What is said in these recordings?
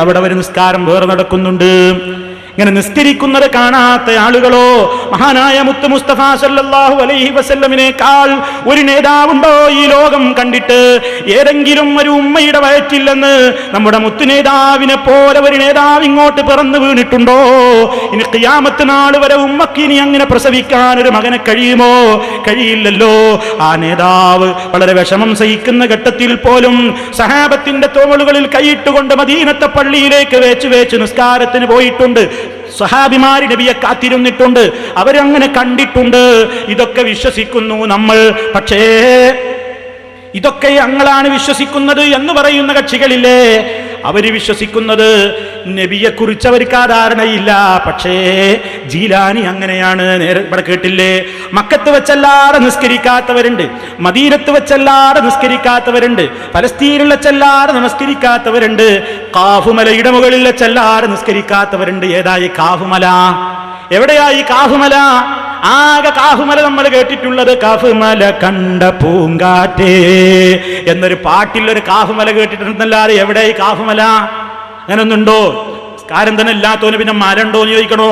അവിടെ ഒരു നിസ്കാരം വേറെ നടക്കുന്നുണ്ട്. ഇങ്ങനെ നിസ്കരിക്കുന്നത് കാണാത്ത ആളുകളോ? മഹാനായ മുത്ത് മുസ്തഫ സല്ലല്ലാഹു അലൈഹി വസല്ലമിനേക്കാൾ ഒരു നേതാവുണ്ടോ ഈ ലോകം കണ്ടിട്ട്? ഏതെങ്കിലും ഒരു ഉമ്മയുടെ വയറ്റില്ലെന്ന് നമ്മുടെ മുത്തു നേതാവിനെ പോലെ ഒരു നേതാവ് ഇങ്ങോട്ട് പിറന്നു വീണിട്ടുണ്ടോ? ഇനി ക്യാമത്ത് നാൾ വരെ ഉമ്മക്ക് ഇനി അങ്ങനെ പ്രസവിക്കാൻ ഒരു മകനെ കഴിയുമോ? കഴിയില്ലല്ലോ. ആ നേതാവ് വളരെ വിഷമം സഹിക്കുന്ന ഘട്ടത്തിൽ പോലും സഹാബത്തിന്റെ തോളുകളിൽ കൈയിട്ടുകൊണ്ട് മദീനത്തെ പള്ളിയിലേക്ക് വേച്ച് വേച്ച് നിസ്കാരത്തിന് പോയിട്ടുണ്ട്. സഹാബിമാരി നബിയെ കാത്തിരുന്നിട്ടുണ്ട്. അവരങ്ങനെ കണ്ടിട്ടുണ്ട്. ഇതൊക്കെ വിശ്വസിക്കുന്നു നമ്മൾ. പക്ഷേ ഇതൊക്കെ ഞങ്ങളാണ് വിശ്വസിക്കുന്നത് എന്ന് പറയുന്ന കക്ഷികളില്ലേ? അവർ വിശ്വസിക്കുന്നത് നബിയെ കുറിച്ച് അവർക്ക് ആ ധാരണയില്ല. പക്ഷേ ജീലാനി അങ്ങനെയാണ്. നേരെ ഇവിടെ കേട്ടില്ലേ? മക്കത്ത് വെച്ചല്ലാതെ നിസ്കരിക്കാത്തവരുണ്ട്. മദീനത്ത് വെച്ചല്ലാതെ നിസ്കരിക്കാത്തവരുണ്ട്. പലസ്തീനിൽ വെച്ചല്ലാതെ നമസ്കരിക്കാത്തവരുണ്ട്. കാഫുമലയുടെ മുകളിൽ വെച്ചല്ലാതെ നിസ്കരിക്കാത്തവരുണ്ട്. ഏതായി കാഫുമല? എവിടെയായി കാഫുമല? ആകെ കാഫുമല നമ്മൾ കേട്ടിട്ടുള്ളത് കാഫുമല കണ്ട പൂങ്കാറ്റേ എന്നൊരു പാട്ടിൽ ഒരു കാഫുമല കേട്ടിട്ടുണ്ടല്ലാതെ എവിടെ ഈ കാഫുമല അങ്ങനൊന്നുണ്ടോ? കാര്യം തന്നെ ഇല്ലാത്തവന് പിന്നെ മരണ്ടോ എന്ന് ചോദിക്കണോ?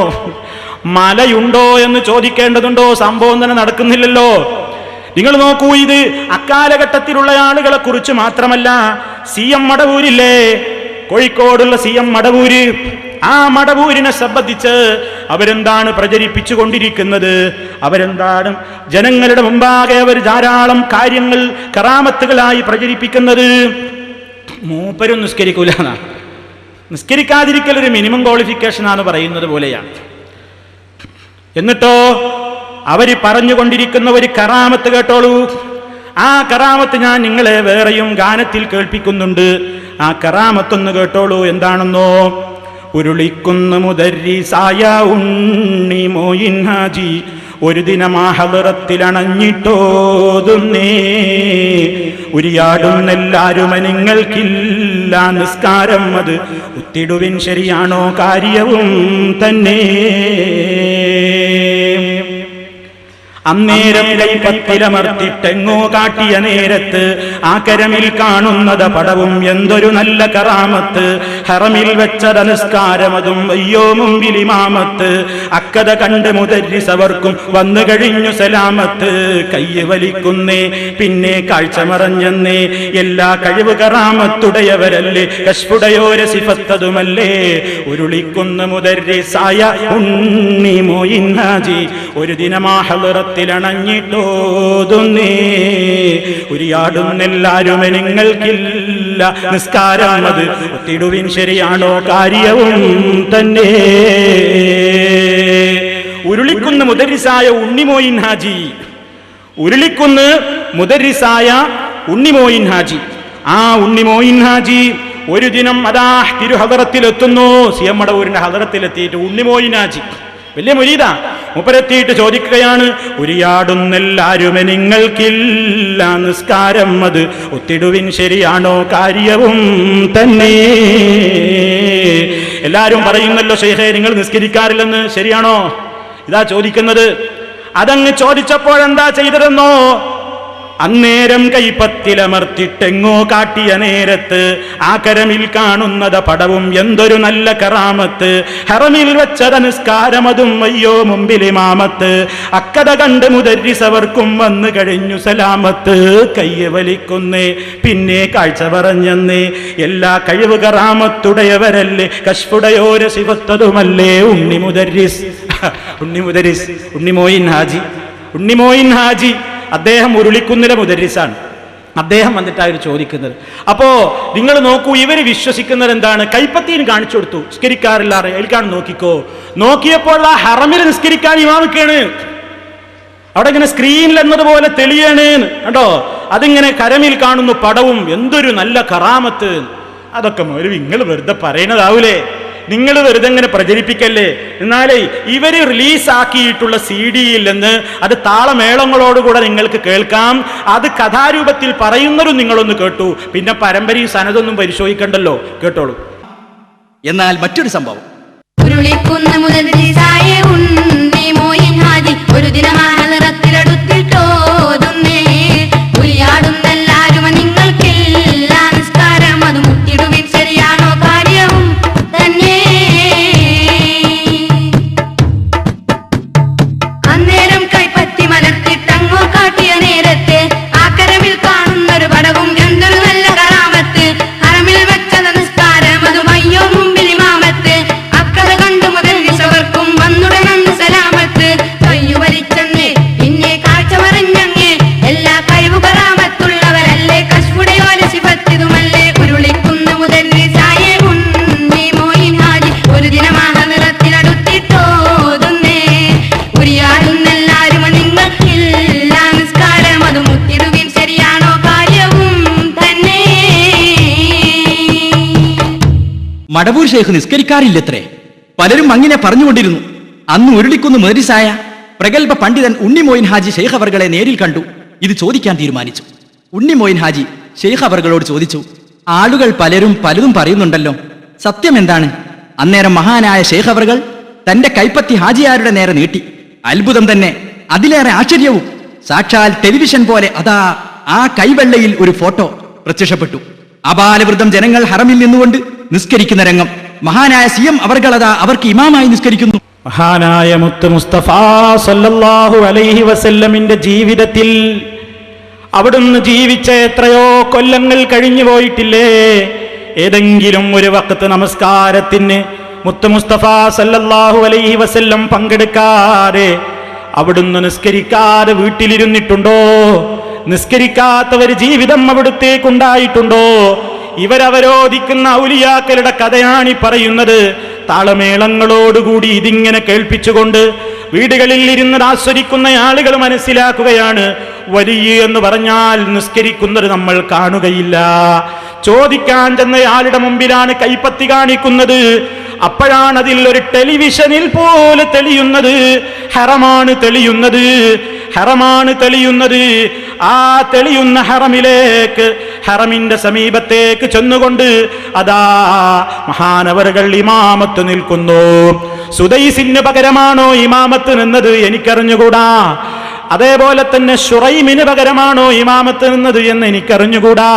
മലയുണ്ടോ എന്ന് ചോദിക്കേണ്ടതുണ്ടോ? സംഭവം തന്നെ നടക്കുന്നില്ലല്ലോ. നിങ്ങൾ നോക്കൂ ഇത് അക്കാലഘട്ടത്തിലുള്ള ആളുകളെ കുറിച്ച് മാത്രമല്ല സി എം മടവൂരില്ലേ? കോഴിക്കോടുള്ള സി എം മടവൂര്. ആ മടവൂരിനെ സംബന്ധിച്ച് അവരെന്താണ് പ്രചരിപ്പിച്ചു കൊണ്ടിരിക്കുന്നത് അവരെന്താണ് ജനങ്ങളുടെ മുമ്പാകെ അവർ ധാരാളം കാര്യങ്ങൾ കറാമത്തുകളായി പ്രചരിപ്പിക്കുന്നത്? മൂപ്പരും നിസ്കരിക്കൂല എന്നാണ് നിസ്കരിക്കാതിരിക്കൽ ഒരു മിനിമം ക്വാളിഫിക്കേഷൻ ആണ് പറയുന്നത് പോലെയാണ്. എന്നിട്ടോ അവർ പറഞ്ഞുകൊണ്ടിരിക്കുന്ന ഒരു കറാമത്ത് കേട്ടോളൂ. ആ കറാമത്ത് ഞാൻ നിങ്ങളെ വേറെയും ഗാനത്തിൽ കേൾപ്പിക്കുന്നുണ്ട്. ആ കറാമത്തൊന്ന് കേട്ടോളൂ. എന്താണെന്നോ? ഉരുളിക്കുന്ന മുദരിസായ ഉണ്ണി മോയിൻ ഹാജി. ഒരു ദിനമാഹലറത്തിലണഞ്ഞിട്ടോതുന്നേ ഉരിയാടുന്നെല്ലാരും നിങ്ങൾക്കില്ല നിസ്കാരം അത്. ഉത്തിടുവിൻ ശരിയാണോ കാര്യവും തന്നെ. അന്നേരം കൈപ്പത്തിലമർത്തിട്ടെങ്ങോ കാട്ടിയ നേരത്ത് ആ കരമിൽ കാണുന്നത് പടവും എന്തൊരു നല്ല കറാമത്ത്. ഹറമിൽ വെച്ചത അതും അയ്യോ മുമ്പിലിമാമത്ത് അക്കത കണ്ട് മുതരിസവർക്കും വന്നു കഴിഞ്ഞു സലാമത്ത്. കയ്യ് വലിക്കുന്നേ പിന്നെ കാഴ്ച മറഞ്ഞെന്നേ എല്ലാ കഴിവ് കറാമത്തുടയവരല്ലേ കഷ്പുടയോര സിഫത്തതുമല്ലേ. ഉരുളിക്കുന്ന മുതരിസായ ഉണ്ണി മോയിന്നാജി ഒരു ദിനമാഹലറത്തിലണഞ്ഞിട്ടോതുന്നേ ഉരിയാടുന്നെല്ലാരും നിങ്ങൾക്കില്ല. നിസ്കാരം അത് ഒത്തിടുവിൻ ശരിയാണോ കാര്യവും തന്നെ. ഉരുളിക്കുന്ന് മുദരിസായ ഉണ്ണിമോയിൻ ഹാജി. ഉരുളിക്കുന്ന് മുദരിസായ ഉണ്ണിമോയിൻ ഹാജി. ആ ഉണ്ണിമോയിൻ ഹാജി ഒരു ദിനം അതാ തിരുഹദറത്തിലെത്തുന്നു. സി എം മടവൂരിന്റെ ഹദറത്തിലെത്തിയിട്ട് ഉണ്ണിമോയിൻ ഹാജി. വലിയ മുരീത മുപ്പരെത്തിയിട്ട് ചോദിക്കുകയാണ് ഉരിയാടുന്നെല്ലാരും നിങ്ങൾക്കില്ല. നിസ്കാരം അത് ഒത്തിടുവിൻ ശരിയാണോ? കാര്യവും തന്നെ. എല്ലാരും പറയുന്നല്ലോ ശേഖേ നിങ്ങൾ നിസ്കരിക്കാറില്ലെന്ന്. ശരിയാണോ? ഇതാ ചോദിക്കുന്നത്. അതങ്ങ് ചോദിച്ചപ്പോഴെന്താ ചെയ്തതെന്നോ? അന്നേരം കൈപ്പത്തിലമർത്തിട്ടെങ്ങോ കാട്ടിയ നേരത്ത് ആ കരമിൽ കാണുന്നത് പടവും എന്തൊരു നല്ല കറാമത്ത്. ഹറമിൽ വെച്ചത നിസ്കാരമതും അയ്യോ മുമ്പിലെ മാമത്ത്. അക്കഥ കണ്ട് മുതരിസവർക്കും വന്നു കഴിഞ്ഞു സലാമത്ത്. കയ്യ വലിക്കുന്നേ പിന്നെ കാഴ്ച പറഞ്ഞെന്നേ. എല്ലാ കഴിവ് കറാമത്തുടയവരല്ലേ കശ്പുടയോര ശിവത്തതുമല്ലേ ഉണ്ണി മുതരിസ് ഉണ്ണി മുതരിസ് ഉണ്ണിമോയിൻ ഹാജി ഉണ്ണിമോയിൻ ഹാജി. അദ്ദേഹം ഉരുളിക്കുന്നിലെ മുദരിസാണ്. അദ്ദേഹം വന്നിട്ടാണ് ഇവർ ചോദിക്കുന്നത്. അപ്പോ നിങ്ങൾ നോക്കൂ ഇവർ വിശ്വസിക്കുന്നത് എന്താണ്? കൈപ്പത്തിയും കാണിച്ചു കൊടുത്തു. നിസ്കരിക്കാറില്ല അയൽക്കാണ് നോക്കിക്കോ. നോക്കിയപ്പോൾ ആ ഹറമിൽ നിസ്കരിക്കാൻ ഇമാമിക്കാണ്. അവിടെ ഇങ്ങനെ സ്ക്രീനിൽ എന്നതുപോലെ തെളിയാണ്. കേട്ടോ അതിങ്ങനെ കരമിൽ കാണുന്നു പടവും. എന്തൊരു നല്ല കറാമത്ത്. അതൊക്കെ ഒരു നിങ്ങൾ വെറുതെ പറയുന്നതാവൂലേ? നിങ്ങൾ വെറുതെ ഇങ്ങനെ പ്രചരിപ്പിക്കല്ലേ? എന്നാലേ ഇവർ റിലീസാക്കിയിട്ടുള്ള സി ഡിയിൽ നിന്ന് അത് താളമേളങ്ങളോടുകൂടെ നിങ്ങൾക്ക് കേൾക്കാം. അത് കഥാരൂപത്തിൽ പറയുന്നതും നിങ്ങളൊന്ന് കേട്ടു. പിന്നെ പരമ്പരയും സനതൊന്നും പരിശോധിക്കണ്ടല്ലോ. കേട്ടോളൂ. എന്നാൽ മറ്റൊരു സംഭവം. ഒരു ദിനമാണ് ഉണ്ണി ഷെയ്ഖ് നിസ്കരിക്കാറില്ലത്രേ? പലരും അങ്ങനെ പറഞ്ഞുകൊണ്ടിരുന്നു. അന്ന് ഉരുളിക്കുന്ന് മേരിസായ പ്രഗത്ഭ പണ്ഡിതൻ ഉണ്ണിമോയിൻ ഹാജി ഷെയ്ഖ് അവർകളെ നേരിൽ കണ്ടു. ഇത് ചോദിക്കാൻ തീരുമാനിച്ചു. ഉണ്ണിമോയിൻ ഹാജി ഷെയ്ഖ് അവർകളോട് ചോദിച്ചു ആളുകൾ പലരും പലതും പറയുന്നുണ്ടല്ലോ. സത്യം എന്താണ്? അന്നേരം മഹാനായ ഷെയ്ഖ് അവർകൾ തന്റെ കൈപ്പത്തി ഹാജിയാരുടെ നേരെ നീട്ടി. അത്ഭുതം തന്നെ. അതിലേറെ ആശ്ചര്യവും. സാക്ഷാൽ ടെലിവിഷൻ പോലെ അതാ ആ കൈവെള്ളയിൽ ഒരു ഫോട്ടോ പ്രത്യക്ഷപ്പെട്ടു. അപാലവൃദ്ധം ജനങ്ങൾ ഹറമിൽ നിന്നുകൊണ്ട് നിസ്കരിക്കുന്ന രംഗം. മഹാനായ സി എം അവർകളതാ അവർക്ക് ഇമാമായി നിസ്കരിക്കുന്നു. മഹാനായ മുത്ത് മുസ്തഫ സല്ലല്ലാഹു അലൈഹി വസല്ലമിന്റെ ജീവിതത്തിൽ അവിടുന്ന് ജീവിച്ച എത്രയോ കൊല്ലങ്ങൾ കഴിഞ്ഞു പോയിട്ടില്ലേ? ഏതെങ്കിലും ഒരു വക്കത്ത് നമസ്കാരത്തിന് മുത്ത് മുസ്തഫ സല്ലല്ലാഹു അലൈഹി വസല്ലം പങ്കെടുക്കാതെ അവിടുന്ന് നിസ്കരിക്കാതെ വീട്ടിലിരുന്നിട്ടുണ്ടോ? ഒരു ജീവിതം അവിടുത്തേക്കുണ്ടായിട്ടുണ്ടോ? ഇവരവരോധിക്കുന്ന ഔലിയാക്കളുടെ കഥയാണ് ഈ പറയുന്നത്. താളമേളങ്ങളോടുകൂടി ഇതിങ്ങനെ കേൾപ്പിച്ചുകൊണ്ട് വീടുകളിൽ ഇരുന്ന് ആസ്വദിക്കുന്ന ആളുകൾ മനസ്സിലാക്കുകയാണ്. വലിയ എന്ന് പറഞ്ഞാൽ നിസ്കരിക്കുന്നത് നമ്മൾ കാണുകയില്ല. ചോദിക്കാൻ ചെന്നയാളുടെ മുമ്പിലാണ് കൈപ്പത്തി കാണിക്കുന്നത്. അപ്പോഴാണ് അതിൽ ഒരു ടെലിവിഷനിൽ പോലെ തെളിയുന്നത്. ഹറമാണ് തെളിയുന്നത്. ഹറമാണ് തെളിയുന്നത്. ആ തെളിയുന്ന ഹറമിലേക്ക് ഹറമിന്റെ സമീപത്തേക്ക് ചെന്നുകൊണ്ട് അതാ മഹാനവറുകൾ ഇമാമത്ത് നിൽക്കുന്നു. സുദൈസിന് പകരമാണോ ഇമാമത്ത് നിന്നത് എനിക്കറിഞ്ഞുകൂടാ. അതേപോലെ തന്നെ ഷുറൈമിന് പകരമാണോ ഇമാമത്ത് നിന്നത് എന്ന് എനിക്കറിഞ്ഞുകൂടാ.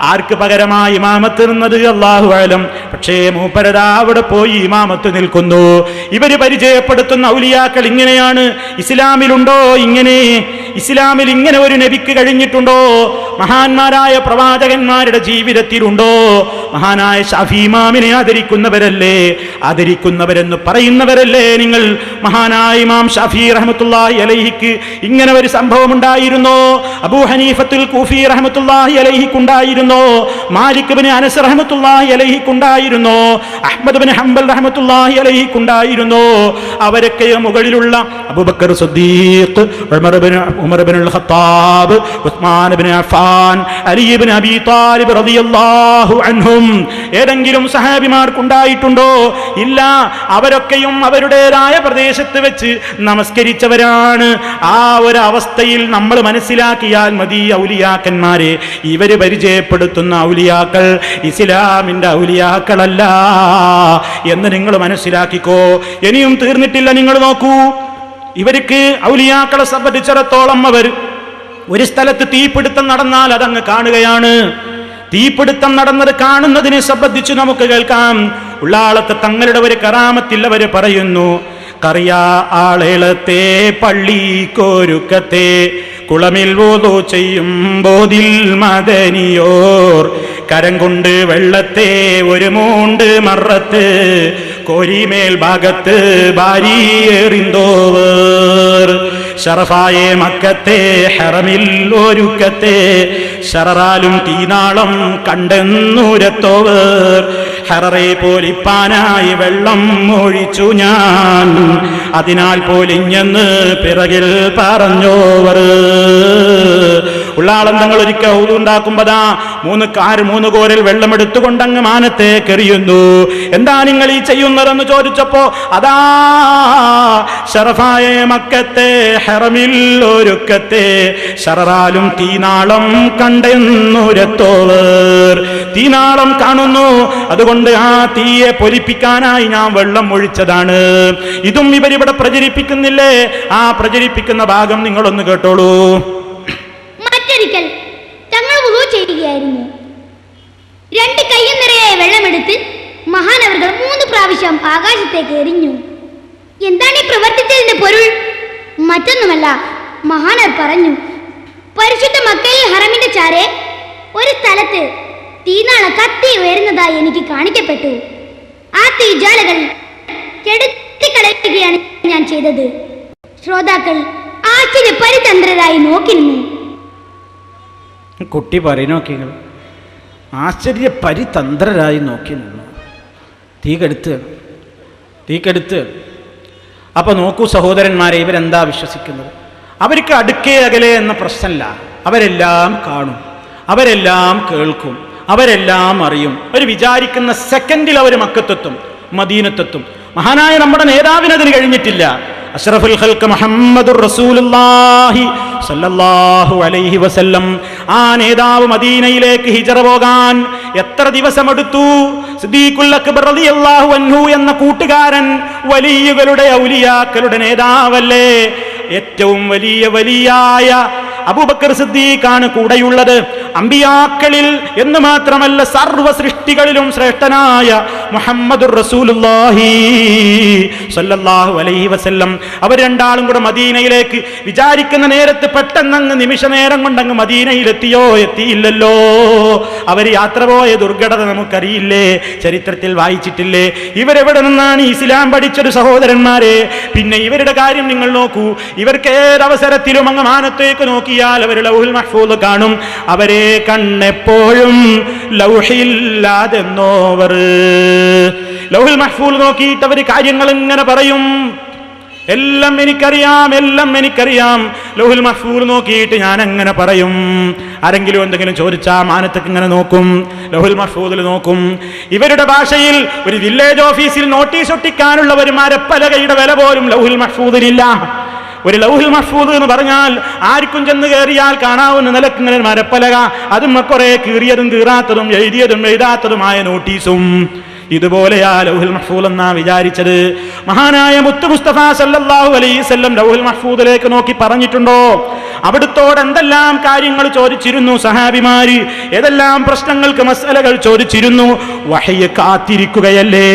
ആർക്ക് പകരമായി ഇമാമത്ത് നിന്നത്? അള്ളാഹു ആലം പക്ഷേ മൂപ്പരതാ അവിടെ പോയി ഇമാമത്ത് നിൽക്കുന്നു. ഇവർ പരിചയപ്പെടുത്തുന്ന ഔലിയാക്കൾ ഇങ്ങനെയാണ്. ഇസ്ലാമിലുണ്ടോ? ഇങ്ങനെ. ഇസ്ലാമിൽ ഇങ്ങനെ ഒരു നബിക്ക് കഴിഞ്ഞിട്ടുണ്ടോ? മഹാന്മാരായ പ്രവാചകന്മാരുടെ ജീവിതത്തിലുണ്ടോ? മഹാനായ ഷാഫിമാമിനെ ആദരിക്കുന്നവരല്ലേ? ആദരിക്കുന്നവരെന്ന് പറയുന്നവരല്ലേ നിങ്ങൾ? മഹാനായ ഇമാം ഷാഫി റഹമത്തുല്ലാഹി അലൈഹിക്ക് ഇങ്ങനെ ഒരു സംഭവം ഉണ്ടായിരുന്നോ അബൂ ഹനീഫത്തുൽ കൂഫി റഹമത്തുല്ലാഹി അലൈഹിക്കുണ്ടായിരുന്നോ? മാലിക് ബിൻ അനസ് റഹമത്തുല്ലാഹി അലൈഹിക്കുണ്ടായിരുന്നോ? അഹമ്മദ് ബിൻ ഹംബൽ റഹമത്തുല്ലാഹി അലൈഹിക്കുണ്ടായിരുന്നോ? അവരൊക്കെ മുകളിലുള്ള Abu Bakr Siddique Umar bin Umar bin Khattab Usman bin Affan Ali bin Abi Talib റളിയല്ലാഹു അൻഹും ഏതെങ്കിലും സഹാബിമാർക്കുണ്ടായിട്ടുണ്ടോ? ഇല്ല അവരൊക്കെയും അവരുടേതായ പ്രദേശത്ത് വെച്ച് നമസ്കരിച്ചവരാണ്. ആ ഒരു അവസ്ഥയിൽ നമ്മൾ മനസ്സിലാക്കിയാൽ മതി ഔലിയാക്കന്മാരെ. ഇവർ പരിചയപ്പെടുത്തുന്ന ഔലിയാക്കൾ ഇസ്ലാമിന്റെ ഔലിയാക്കളല്ല എന്ന് നിങ്ങൾ മനസ്സിലാക്കിക്കോ. ഇനിയും തീർന്നിട്ടില്ല നിങ്ങൾ നോക്കൂ. ഇവർക്ക് ഔലിയാക്കളെ സംബന്ധിച്ചിടത്തോളം അവർ ഒരു സ്ഥലത്ത് തീപിടുത്തം നടന്നാൽ അതങ്ങ് കാണുകയാണ്. തീപിടുത്തം നടന്നത് കാണുന്നതിനെ സംബന്ധിച്ച് നമുക്ക് കേൾക്കാം. ഉള്ളാളത്ത് തങ്ങളുടെ ഒരു കറാമത്തിൽ അവർ പറയുന്നു കറിയാ ആളേളത്തെ പള്ളി കോരുക്കത്തെ കുളമിൽ ഓതോ ചെയ്യും ബോധിൽ മദനിയോർ. കരം കൊണ്ട് വെള്ളത്തെ ഒരു മൂണ്ട് മറത്ത് കോരിമേൽ ഭാഗത്ത് ഭാര്യറിന്തോവർ ഷറഫായ മക്കത്തെ ഹറമിൽ ഒരുക്കത്തെ ഷററാലും തീനാളം കണ്ടെന്നൂരത്തോവർ ഹററെ പോലിപ്പാനായി വെള്ളം ഒഴിച്ചു ഞാൻ. അതിനാൽ പോലിഞ്ഞെന്ന് പിറകിൽ പറഞ്ഞോവർ. ഉള്ളാളം തങ്ങൾ ഒരിക്കൽ ഉണ്ടാക്കുമ്പോതാ മൂന്ന് കാർ മൂന്ന് കോരിൽ വെള്ളം എടുത്തുകൊണ്ടങ്ങ് അങ്ങ് മാനത്തേക്ക് എന്താ നിങ്ങൾ ഈ ചെയ്യുന്നതെന്ന് ചോദിച്ചപ്പോ അതാ ഷറഫായ മക്കത്തെ ഹറമിൽ ഒരുക്കത്തെ ഷററാലും തീനാളം കണ്ടെന്നുരത്തോവർ. തീനാളം കാണുന്നു അതുകൊണ്ട് ആ തീയെ പൊലിപ്പിക്കാനായി ഞാൻ വെള്ളം ഒഴിച്ചതാണ്. ഇതും ഇവരിവിടെ പ്രചരിപ്പിക്കുന്നില്ലേ? ആ പ്രചരിപ്പിക്കുന്ന ഭാഗം നിങ്ങളൊന്ന് കേട്ടോളൂ. മറ്റൊരിക്കൽ തങ്ങൾ വുളു ചെയ്യുകയായിരുന്നു. രണ്ട് കയ്യും നിറയെ വെള്ളമെടുത്ത് മഹാനവറുകൾ മൂന്ന് പ്രാവശ്യം ആകാശത്തേക്ക് എറിഞ്ഞു. എന്താണ് ഈ പ്രവർത്തിച്ചതിന്റെ പൊരുൾ? മറ്റൊന്നുമല്ല മഹാനർ പറഞ്ഞു പരിശുദ്ധ മക്കയിൽ ഹറമിന്റെ ചാരെ ഒരു സ്ഥലത്ത് തീനാള കത്തി ഉയരുന്നതായി എനിക്ക് കാണിക്കപ്പെട്ടു. ആ തീജ്വാലകൾ കെടുത്തിക്കളയുകയാണ് ഞാൻ ചെയ്തത്. ശ്രോതാക്കൾ ആശ്ചര്യ പരിതന്ത്രരായി നോക്കി പറയും നോക്കി നിങ്ങൾ ആശ്ചര്യ പരിതന്ത്രരായി നോക്കി നിന്നു. തീ കെടുത്ത് തീ കെടുത്ത്. അപ്പോൾ നോക്കൂ സഹോദരന്മാരെ ഇവരെന്താ വിശ്വസിക്കുന്നത്? അവർക്ക് അടുക്കേ അകലെ എന്ന പ്രശ്നമല്ല അവരെല്ലാം കാണും. അവരെല്ലാം കേൾക്കും. അവരെല്ലാം അറിയും. അവർ വിചാരിക്കുന്ന സെക്കൻഡിൽ അവർ മക്കത്തെത്തും മദീനത്തെത്തും. മഹാനായ നമ്മുടെ നേതാവിനതിന് കഴിഞ്ഞിട്ടില്ല. അഷ്റഫുൽ ഖൽക്ക് മുഹമ്മദുർ റസൂലുള്ളാഹി സല്ലല്ലാഹു അലൈഹി വസല്ലം. ആ നേതാവ് മദീനയിലേക്ക് ഹിജറ പോകാൻ എത്ര ദിവസമെടുത്തു? സിദ്ദീഖുൽ അക്ബർ റളിയല്ലാഹു അൻഹു എന്ന കൂട്ടുകാരൻ വലിയകളുടെ ഔലിയാക്കളുടെ നേതാവല്ലേ? ഏറ്റവും വലിയ വലിയായ അബൂബക്കർ സിദ്ദീഖാണ് കൂടെയുള്ളത്. അമ്പിയാക്കളിൽ എന്ന് മാത്രമല്ല സർവ സൃഷ്ടികളിലും ശ്രേഷ്ഠനായ മുഹമ്മദ് അലൈഹി വസല്ലം. അവർ രണ്ടാളും കൂടെ മദീനയിലേക്ക് വിചാരിക്കുന്ന നേരത്ത് പെട്ടെന്നങ്ങ് നിമിഷ നേരം കൊണ്ടങ്ങ് മദീനയിലെത്തിയോ? എത്തിയില്ലല്ലോ. അവർ യാത്ര പോയ ദുർഘടത നമുക്കറിയില്ലേ? ചരിത്രത്തിൽ വായിച്ചിട്ടില്ലേ? ഇവരെവിടെ നിന്നാണ് ഇസ്ലാം പഠിച്ചൊരു സഹോദരന്മാരെ? പിന്നെ ഇവരുടെ കാര്യം നിങ്ങൾ നോക്കൂ. ഇവർക്ക് ഏതവസരത്തിലും അങ്ങ് മാനത്തേക്ക് നോക്കിയാൽ അവർ ലൗഹിൽ മഹ്ഫൂദ് കാണും. അവരെ കണ്ണെപ്പോഴും ലൗഹില്ലാതെന്നോവർ. ലൗഹിൽ മഹ്ഫൂൽ നോക്കിയിട്ട് അവർ കാര്യങ്ങൾ ഇങ്ങനെ പറയും. എല്ലാം എനിക്കറിയാം എല്ലാം എനിക്കറിയാം. ലൗഹിൽ മഹ്ഫൂൽ നോക്കിയിട്ട് ഞാൻ അങ്ങനെ പറയും. ആരെങ്കിലും എന്തെങ്കിലും ചോദിച്ചാ മാനത്തേക്ക് ഇങ്ങനെ നോക്കും. ലൗഹുൽ മഹ്ഫൂദിൽ നോക്കും. ഇവരുടെ ഭാഷയിൽ ഒരു വില്ലേജ് ഓഫീസിൽ നോട്ടീസ് ഒട്ടിക്കാനുള്ള ഒരു മരപ്പലകയുടെ വില പോലും ലൗഹിൽ മഹ്ഫൂദിലില്ല ഒരു ലൗഹിൽ മഹ്ഫൂദ് എന്ന് പറഞ്ഞാൽ ആർക്കും ചെന്ന് കയറിയാൽ കാണാവുന്ന നിലക്കിങ്ങനെ മരപ്പലക. അതും കുറെ കീറിയതും കീറാത്തതും എഴുതിയതും എഴുതാത്തതുമായ നോട്ടീസും. ഇതുപോലെയാ ലൗഹുൽ മഹ്ഫൂൽ എന്നാ വിചാരിച്ചത്. മഹാനായ മുത്തു മുസ്തഫ സല്ലല്ലാഹു അലൈഹി വസല്ലം ലൗഹുൽ മഹ്ഫൂദിലേക്ക് നോക്കി പറഞ്ഞിട്ടുണ്ടോ? അവിടുത്തോട് എന്തെല്ലാം കാര്യങ്ങൾ ചോദിച്ചിരുന്നു സഹാബിമാര്? ഏതെല്ലാം പ്രശ്നങ്ങൾക്ക് മസലകൾ ചോദിച്ചിരുന്നു? വഹയ്യ കാത്തിരിക്കുകയല്ലേ?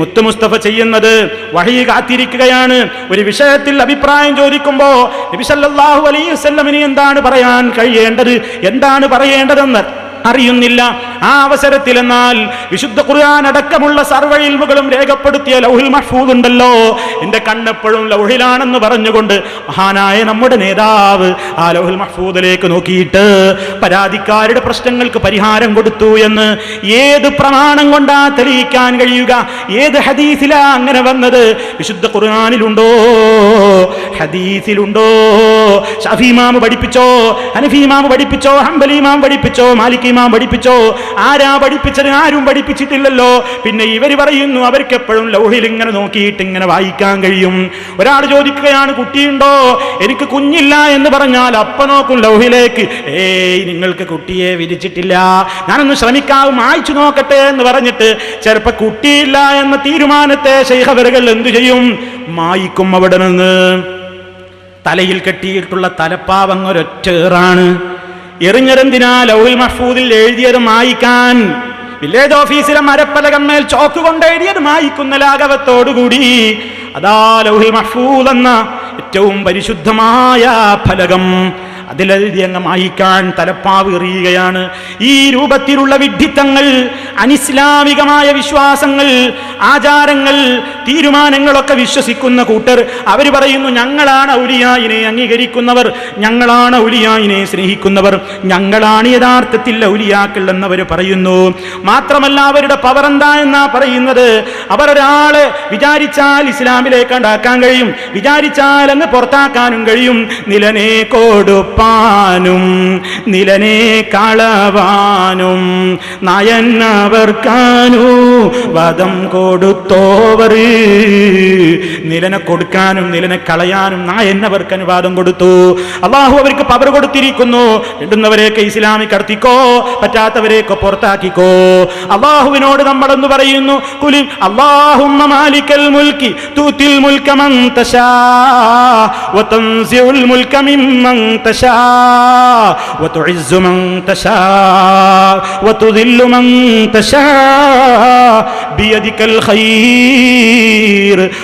മുത്തു മുസ്തഫ ചെയ്യുന്നത്. വഹി കാത്തിരിക്കുകയാണ്. ഒരു വിഷയത്തിൽ അഭിപ്രായം ചോദിക്കുമ്പോൾ നബി സല്ലല്ലാഹു അലൈഹി വസല്ലമിന് എന്താണ് പറയാൻ കഴിയേണ്ടത്? എന്താണ് പറയേണ്ടതെന്ന് അറിയുന്നില്ല. ആ അവസരത്തിൽ എന്നാൽ വിശുദ്ധ ഖുർആൻ അടക്കമുള്ള സർവ രേഖപ്പെടുത്തിയ ലൗഹിൽ മഹ്ഫൂദ് ഉണ്ടല്ലോ. എന്റെ കണ്ണെപ്പോഴും ലൗഹിലാണെന്ന് പറഞ്ഞുകൊണ്ട് മഹാനായ നമ്മുടെ നേതാവ് ആ ലൗഹിൽ മഹ്ഫൂദിലേക്ക് നോക്കിയിട്ട് പരാതിക്കാരുടെ പ്രശ്നങ്ങൾക്ക് പരിഹാരം കൊടുത്തു എന്ന് ഏത് പ്രമാണം കൊണ്ടാ തെളിയിക്കാൻ കഴിയുക? ഏത് ഹദീസിലാ അങ്ങനെ വന്നത്? വിശുദ്ധ ഖുർആനിലുണ്ടോ? ഹദീസിലുണ്ടോ? ഷഫീമാമ് പഠിപ്പിച്ചോ? ഹനഫീമാമ് പഠിപ്പിച്ചോ? ഹംബലിമാം പഠിപ്പിച്ചോ? മാലിക്കിമാം പഠിപ്പിച്ചോ? ആരാ പഠിപ്പിച്ചത്? ആരും പഠിപ്പിച്ചിട്ടില്ലല്ലോ. പിന്നെ ഇവർ പറയുന്നു അവർക്ക് എപ്പോഴും ലൗഹിൽ ഇങ്ങനെ നോക്കിയിട്ട് ഇങ്ങനെ വായിക്കാൻ കഴിയും. ഒരാൾ ചോദിക്കുകയാണ് കുട്ടിയുണ്ടോ? എനിക്ക് കുഞ്ഞില്ല എന്ന് പറഞ്ഞാൽ അപ്പ നോക്കും ലൗഹിലേക്ക്. ഏയ് നിങ്ങൾക്ക് കുട്ടിയെ വിരിച്ചിട്ടില്ല ഞാനൊന്ന് ശ്രമിക്കാവും വായിച്ചു നോക്കട്ടെ എന്ന് പറഞ്ഞിട്ട് ചെറുപ്പ കുട്ടിയില്ല എന്ന തീരുമാനത്തെ ശൈഹവരകൾ എന്തു ചെയ്യും? മായിക്കും അവിടെ നിന്ന്. തലയിൽ കെട്ടിയിട്ടുള്ള തലപ്പാവങ്ങൊരൊറ്റേറാണ് എറിഞ്ഞതെന്തിനാ ലൗഹിൽ മഹ്ഫൂദിൽ എഴുതിയത് മായിക്കാൻ? വില്ലേജ് ഓഫീസിലെ മരപ്പലകമ്മേൽ ചോക്ക് കൊണ്ട് എഴുതിയത് മായിക്കുന്ന ലാഘവത്തോടുകൂടി അതാ ലൗഹിൽ മഹ്ഫൂദ് എന്ന ഏറ്റവും പരിശുദ്ധമായ ഫലകം. അതിലെഴുതി അങ്ങ് മായിക്കാൻ തലപ്പാവ് എറിയുകയാണ്. ഈ രൂപത്തിലുള്ള വിഡ്ഢിത്തങ്ങൾ അനിസ്ലാമികമായ വിശ്വാസങ്ങൾ ആചാരങ്ങൾ തീരുമാനങ്ങളൊക്കെ വിശ്വസിക്കുന്ന കൂട്ടർ അവർ പറയുന്നു ഞങ്ങളാണ് ഔലിയായിനെ അംഗീകരിക്കുന്നവർ ഞങ്ങളാണ് ഔലിയായിനെ സ്നേഹിക്കുന്നവർ ഞങ്ങളാണ് യഥാർത്ഥത്തിൽ ഔലിയാക്കൾ എന്നവർ പറയുന്നു. മാത്രമല്ല അവരുടെ പവർ എന്താ എന്നാ പറയുന്നത്? അവർ വിചാരിച്ചാൽ ഇസ്ലാമിലേക്ക് ഉണ്ടാക്കാൻ കഴിയും വിചാരിച്ചാൽ അങ്ങ് പുറത്താക്കാനും കഴിയും. നിലനെ കൊടുപ്പാനും നിലനെ കളവാനും അവർക്കാനു വധം കൊടുത്തോവർ നിലനെ കൊടുക്കാനും നിലനെ കളയാനും നായന്നവർക്ക് അനുവാദം കൊടുത്തു. അള്ളാഹു അവർക്ക് പവർ കൊടുത്തിരിക്കുന്നു. ഇടുന്നവരെയൊക്കെ ഇസ്ലാമിൽ കടത്തിക്കോ പറ്റാത്തവരെയൊക്കെ പുറത്താക്കിക്കോ. അള്ളാഹുവിനോട് നമ്മളെന്ന് പറയുന്നു കുലി അള്ളാഹുമ്മ മാലിക്കൽ മുൽക്കി തൂത്തിൽ മുൽക്ക മൻ തശാ വതൻസിഉൽ വതുഇസ്സു വതുദില്ലു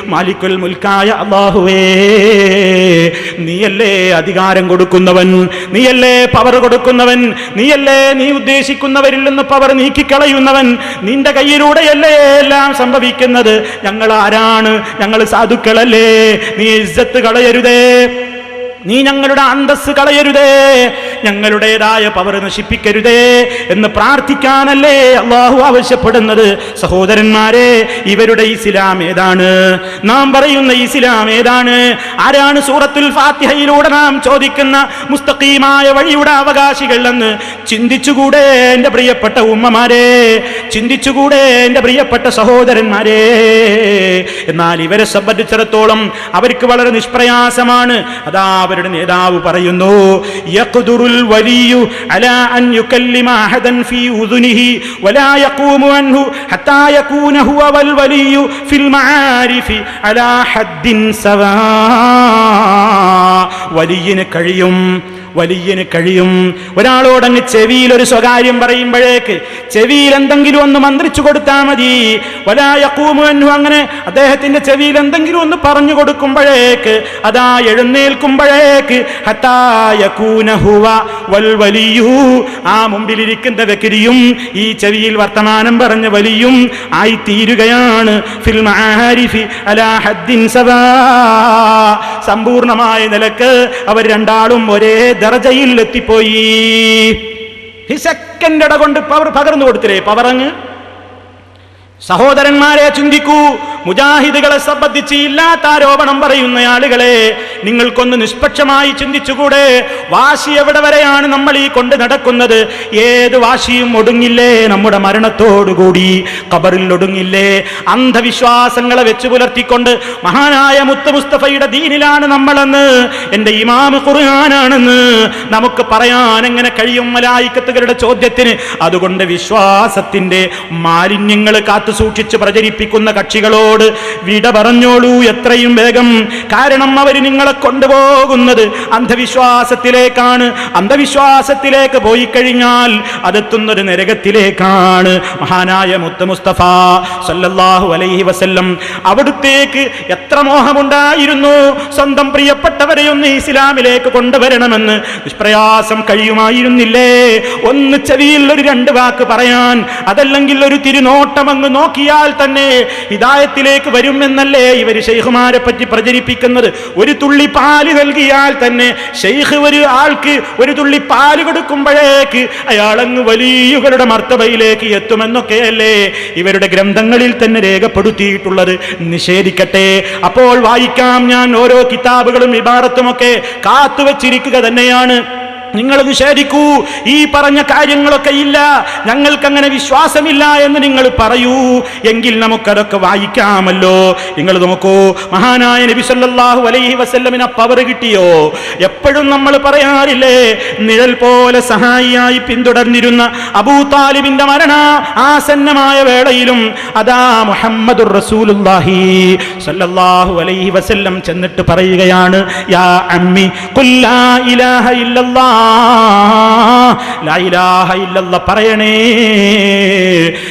മാലിക്കുൽ മുൽക്കായ അള്ളാഹുവേ നീയല്ലേ അധികാരം കൊടുക്കുന്നവൻ? നീയല്ലേ പവർ കൊടുക്കുന്നവൻ? നീയല്ലേ നീ ഉദ്ദേശിക്കുന്നവരിൽ നിന്ന് പവർ നീക്കിക്കളയുന്നവൻ? നിന്റെ കയ്യിലൂടെയല്ലേ എല്ലാം സംഭവിക്കുന്നത്? ഞങ്ങൾ ആരാണ്? ഞങ്ങൾ സാധുക്കളല്ലേ? നീ ഇജ്ജത്ത് കളയരുതേ. നീ ഞങ്ങളുടെ അന്തസ് കളയരുതേ. ഞങ്ങളുടേതായ പവർ നശിപ്പിക്കരുതേ എന്ന് പ്രാർത്ഥിക്കാനല്ലേ അള്ളാഹു ആവശ്യപ്പെടുന്നത്. സഹോദരന്മാരെ ഇവരുടെ ഇസ്ലാം ഏതാണ്? നാം പറയുന്ന ഇസ്ലാം ഏതാണ്? ആരാണ് സൂറത്തുൽ ഫാത്തിഹയിലൂടെ നാം ചോദിക്കുന്ന മുസ്തഖീമായ വഴിയുടെ അവകാശികൾ എന്ന് ചിന്തിച്ചുകൂടെ എന്റെ പ്രിയപ്പെട്ട ഉമ്മമാരെ ചിന്തിച്ചുകൂടെ എന്റെ പ്രിയപ്പെട്ട സഹോദരന്മാരെ. എന്നാൽ ഇവരെ സംബന്ധിച്ചിടത്തോളം അവർക്ക് വളരെ നിഷ്പ്രയാസമാണ്. അതാ അവരുടെ നേതാവ് പറയുന്നു യഖ്ദുറുൽ വലിയു അലാ അൻ യുകല്ലിമ അഹദൻ ഫീ أذنه വലാ യഖൂമു അൻഹു ഹത്താ യകൂന ഹുവ വൽ വലിയു ഫിൽ على ഹദ്ദിൻ സവാ വലിയന് കഴിയും വലിയന് കഴിയും. ഒരാളോടങ്ങ് ചെവിയിൽ ഒരു സ്വകാര്യം പറയുമ്പോഴേക്ക് ചെവിയിൽ എന്തെങ്കിലും ഒന്ന് മന്ത്രിച്ചു കൊടുത്താൽ മതി. വലായക്കൂമു അങ്ങനെ അദ്ദേഹത്തിന്റെ ചെവിയിൽ എന്തെങ്കിലും ഒന്ന് പറഞ്ഞു കൊടുക്കുമ്പോഴേക്ക് അതാ എഴുന്നേൽക്കുമ്പോഴേക്ക് ഹത്തായകൂന ഹുവ വൽ വലിയു ആ മുമ്പിലിരിക്കുന്ന വ്യക്തിയും ഈ ചെവിയിൽ വർത്തമാനം പറഞ്ഞ വലിയും ആയി തീരുകയാണ് ഫിൽ മആരിഫി അലാ ഹദ്ദിൻ സമ്പൂർണമായ നിലയ്ക്ക് അവർ രണ്ടാളും ഒരേ ദർജയിൽ എത്തിപ്പോയി സെക്കൻഡ് ഇട കൊണ്ട് പവർ പകർന്നു കൊടുത്തില്ലേ? പവറങ്ങ് സഹോദരന്മാരെ ചിന്തിക്കൂ മുജാഹിദുകളെ സംബന്ധിച്ച് ഇല്ലാത്ത ആരോപണം പറയുന്ന ആളുകളെ നിങ്ങൾക്കൊന്ന് നിഷ്പക്ഷമായി ചിന്തിച്ചുകൂടെ? വാശി എവിടെ വരെയാണ് നമ്മൾ ഈ കൊണ്ട് നടക്കുന്നത്? ഏത് വാശിയും ഒടുങ്ങില്ലേ നമ്മുടെ മരണത്തോടുകൂടി? കബറിൽ ഒടുങ്ങില്ലേ? അന്ധവിശ്വാസങ്ങളെ വെച്ച് പുലർത്തിക്കൊണ്ട് മഹാനായ മുത്ത മുസ്തഫയുടെ ദീനിലാണ് നമ്മളെന്ന് എന്റെ ഇമാമ് ഖുർആനാണെന്ന് നമുക്ക് പറയാൻ എങ്ങനെ കഴിയും മലായിക്കത്തുകളുടെ ചോദ്യത്തിന്? അതുകൊണ്ട് വിശ്വാസത്തിന്റെ മാലിന്യങ്ങൾ കാത്തു സൂക്ഷിച്ച് പ്രചരിപ്പിക്കുന്ന കക്ഷികളോട് വിട പറഞ്ഞോളൂ എത്രയും വേഗം. കാരണം അവർ നിങ്ങളെ കൊണ്ടുപോകുന്നത് അന്ധവിശ്വാസത്തിലേക്കാണ്. അന്ധവിശ്വാസത്തിലേക്ക് പോയി കഴിഞ്ഞാൽ അതെത്തുന്നൊരു നരകത്തിലേക്കാണ്. മഹാനായ മുത്ത മുസ്തഫ സല്ലല്ലാഹു അലൈഹി വസല്ലം അവിടുത്തേക്ക് എത്ര മോഹമുണ്ടായിരുന്നു? സ്വന്തം പ്രിയപ്പെട്ടവരെ ഒന്ന് ഇസ്ലാമിലേക്ക് കൊണ്ടുവരണമെന്ന് നിഷ്പ്രയാസം കഴിയുമായിരുന്നില്ലേ? ഒന്ന് ചെവിയിൽ ഒരു രണ്ട് വാക്ക് പറയാൻ അതല്ലെങ്കിൽ ഒരു തിരുനോട്ടം അങ്ങ് നോക്കിയാൽ തന്നെ ഹിദായത്തിലേക്ക് വരുമെന്നല്ലേ ഇവർ ഷെയ്ഖുമാരെ പറ്റി പ്രചരിപ്പിക്കുന്നത്? ഒരു തുള്ളി പാൽ നൽകിയാൽ തന്നെ ഷെയ്ഖ് ഒരു ആൾക്ക് ഒരു തുള്ളി പാൽ കൊടുക്കുമ്പോഴേക്ക് അയാളങ്ങ് വലിയവരുടെ മർത്തബയിലേക്ക് എത്തുമെന്നൊക്കെയല്ലേ ഇവരുടെ ഗ്രന്ഥങ്ങളിൽ തന്നെ രേഖപ്പെടുത്തിയിട്ടുള്ളത്. നിഷേധിക്കട്ടെ. അപ്പോൾ വായിക്കാം ഞാൻ ഓരോ കിതാബുകളും ഇബാറത്തുമൊക്കെ കാത്തുവച്ചിരിക്കുക തന്നെയാണ്. നിങ്ങൾ നിഷേധിക്കൂ ഈ പറഞ്ഞ കാര്യങ്ങളൊക്കെ ഇല്ല. ഞങ്ങൾക്കങ്ങനെ വിശ്വാസമില്ല എന്ന് നിങ്ങൾ പറയൂ. എങ്കിൽ നമുക്കതൊക്കെ വായിക്കാമല്ലോ. നിങ്ങൾ നോക്കൂ മഹാനായ നബി സല്ലല്ലാഹു അലൈഹി വസല്ലമിന് പവർ കിട്ടിയോ? എപ്പോഴും നമ്മൾ പറയാറില്ലേ നിഴൽ പോലെ സഹായിയായി പിന്തുടർന്നിരുന്ന അബൂ താലിബിന്റെ മരണ ആസന്നമായ വേളയിലും അതാ മുഹമ്മദുർ റസൂലുള്ളാഹി സല്ലല്ലാഹു അലൈഹി വസല്ലം ചെന്നിട്ട് പറയുകയാണ് യാ അമ്മി ഖുല്ലാ ഇലാഹ ഇല്ലല്ലാഹ് പറയണേ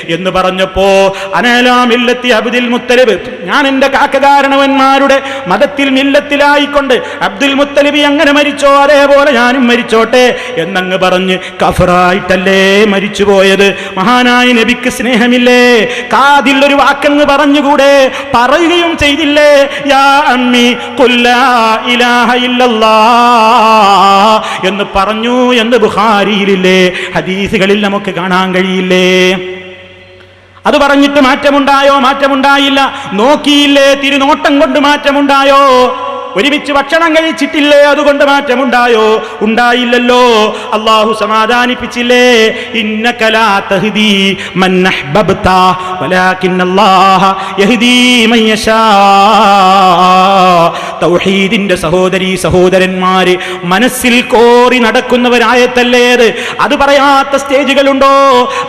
എന്ന് പറഞ്ഞപ്പോ അനലാമില്ലത്തി അബ്ദുൽ മുത്തലിബ്. ഞാൻ എന്റെ കാക്കകാരണവന്മാരുടെ മതത്തിൽ മില്ലത്തിലായിക്കൊണ്ട് അബ്ദുൽ മുത്തലിബ് എങ്ങനെ മരിച്ചോ അതേപോലെ ഞാനും മരിച്ചോട്ടെ എന്നങ്ങ് പറഞ്ഞ് കഫറായിട്ടല്ലേ മരിച്ചു പോയത് മഹാനായ നബിക്ക് സ്നേഹമില്ലേ? കാതിൽ ഒരു വാക്കങ്ങ് പറഞ്ഞുകൂടെ? പറയുകയും ചെയ്തില്ലേ? യാ അമ്മി കൊല്ലാ ഇലാഹ ഇല്ലല്ലാ എന്ന് പറഞ്ഞു എന്ന് ബുഹാരിയിലില്ലേ ഹദീസുകളിൽ നമുക്ക് കാണാൻ കഴിയില്ലേ? അത് പറഞ്ഞിട്ട് മാറ്റമുണ്ടായോ? മാറ്റമുണ്ടായില്ല. നോക്കിയില്ലേ? തിരുനോട്ടം കൊണ്ട് മാറ്റമുണ്ടായോ? ഒരുമിച്ച് ഭക്ഷണം കഴിച്ചിട്ടില്ലേ? അതുകൊണ്ട് മാറ്റമുണ്ടായോ? ഉണ്ടായില്ലല്ലോ. അള്ളാഹു സമാധാനിപ്പിച്ചില്ലേ? തൗഹീദിന്റെ സഹോദരി സഹോദരന്മാര് മനസ്സിൽ കോറി നടക്കുന്നവരായത്തല്ലേത് അത്? പറയാത്ത സ്റ്റേജുകളുണ്ടോ?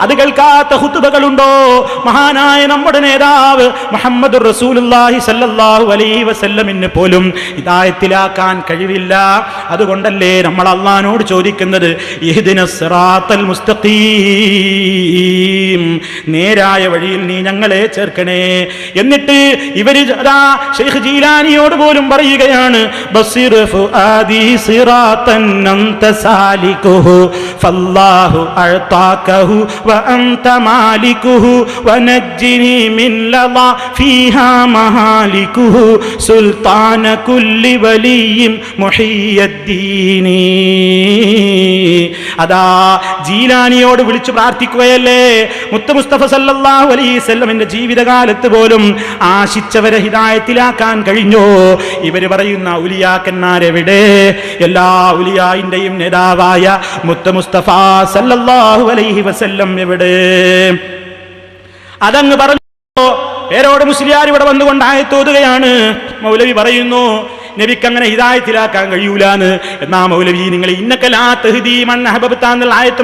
അത് കേൾക്കാത്ത ഹുത്തുതകളുണ്ടോ മഹാനായ നമ്മുടെ നേതാവ് മുഹമ്മദ് റസൂലുള്ളാഹി സല്ലാഹു അലൈഹി വസല്ലമിന് പോലും ഹിദായത്തിലാക്കാൻ കഴിവില്ല. അതുകൊണ്ടല്ലേ നമ്മൾ അള്ളഹാനോട് ചോദിക്കുന്നത്? മുസ്തഖീം. നേരായ വഴിയിൽ നീ ഞങ്ങളെ ചേർക്കണേ. എന്നിട്ട് ഇവർ ഷെയ്ഖ് ജീലാനിയോട് പോലും പറയുകയാണ് വനജ്ജിനി കുല്ലി വലിയും അതാ ജീലാനിയോട് വിളിച്ചു പ്രാർത്ഥിക്കുകയല്ലേ? മുത്ത മുസ്തഫ സല്ലല്ലാഹു അലൈഹി വസല്ലമിന്റെ ജീവിതകാലത്ത് പോലും ആശിച്ചവരെ ഹിതായത്തിലാക്കാൻ കഴിഞ്ഞോ? ഇവർ പറയുന്ന ഉലിയാക്കന്മാരെവിടെ എല്ലാ ഉലിയായിന്റെയും നേതാവായ മുത്ത മുസ്തഫ സല്ലല്ലാഹു അലൈഹി വസല്ലം എവിടെ? അതങ്ങ് പറഞ്ഞു പേരോട് മുസ്ലിയാർ ഇവിടെ വന്നുകൊണ്ട് ആയത്തോതുകയാണ് മൗലവി പറയുന്നു നബിക്ക് അങ്ങനെ ഹിതായത്തിലാക്കാൻ കഴിയൂലാന്ന്. എന്നാ മൗലവി നിങ്ങൾ ഇന്നക്കലാ തെഹദീ മൻ അഹബബ്താന്നുള്ള ആയത്ത്